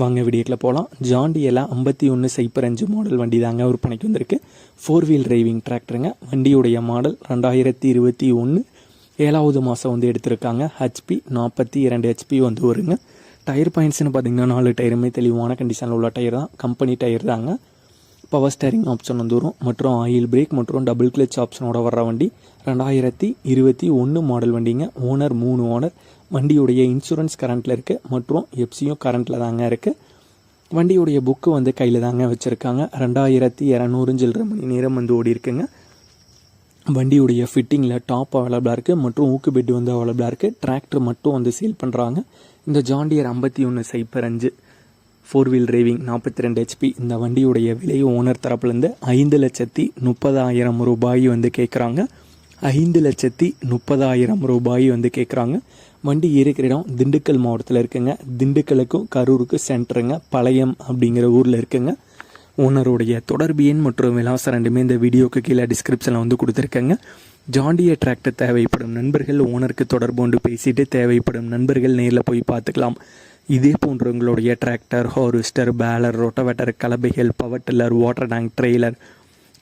வாங்க வீடியோக்கில் போகலாம் ஜாண்டியில் ஐம்பத்தி ஒன்று சைப்பர் அஞ்சு மாடல் வண்டி தாங்க விற்பனைக்கு வந்திருக்கு. ஃபோர் வீல் டிரைவிங் டிராக்டருங்க வண்டியுடைய மாடல் ரெண்டாயிரத்தி இருபத்தி ஒன்று ஏழாவது மாதம் வந்து எடுத்திருக்காங்க. ஹெச்பி நாற்பத்தி இரண்டு ஹெச்பி வந்து வருங்க. டயர் பாயிண்ட்ஸ்னு பார்த்தீங்கன்னா நாலு டயருமே தெளிவான கண்டிஷனில் உள்ள டயர் தான். கம்பெனி டயர் தாங்க. பவர் ஸ்டேரிங் ஆப்ஷன் வந்து வரும். மற்றும் ஆயில் பிரேக் மற்றும் டபுள் கிளச் ஆப்ஷனோட வர்ற வண்டி. ரெண்டாயிரத்தி இருபத்தி ஒன்று மாடல் வண்டிங்க. ஓனர் மூணு ஓனர் வண்டியுடைய இன்சூரன்ஸ் கரண்ட்டில் இருக்குது மற்றும் எஃப்சியும் கரண்ட்டில் தாங்க இருக்குது வண்டியுடைய புக்கு வந்து கையில் தாங்க வச்சுருக்காங்க. ரெண்டாயிரத்தி இரநூறு சில்லரை மணி நேரம் வந்து ஓடி இருக்குங்க. வண்டியுடைய ஃபிட்டிங்கில் டாப் அவைலபிளாக இருக்குது மற்றும் ஊக்கு பெட் வந்து அவைலபிளாக இருக்குது டிராக்டர் மட்டும் வந்து சேல் பண்ணுறாங்க இந்த ஜாண்டியர் ஐம்பத்தி ஒன்று சைப்பர் அஞ்சு ஃபோர் வீல் டிரைவிங் நாற்பத்தி ரெண்டு ஹெச்பி இந்த வண்டியுடைய விலை ஓனர் தரப்புலேருந்து ஐந்து லட்சத்தி முப்பதாயிரம் ரூபாய் வந்து கேட்குறாங்க ஐந்து லட்சத்தி முப்பதாயிரம் ரூபாய் வந்து கேட்குறாங்க வண்டி இருக்கிற இடம் திண்டுக்கல் மாவட்டத்தில் இருக்குங்க. திண்டுக்கலுக்கும் கரூருக்கும் சென்டருங்க பழையம் அப்படிங்கிற ஊரில் இருக்குங்க. ஓனருடைய தொடர்பு எண் மற்றும் விலாசம் ரெண்டுமே இந்த வீடியோக்கு கீழே டிஸ்கிரிப்ஷனில் வந்து கொடுத்துருக்கேங்க. ஜாண்டிய டிராக்டர் தேவைப்படும் நண்பர்கள் ஓனருக்கு தொடர்பு கொண்டு பேசிட்டு தேவைப்படும் நண்பர்கள் நேரில் போய் பார்த்துக்கலாம். இதே போன்ற உங்களுடைய tractor harvester baler rotavator கலபைகள் power tiller water tank trailer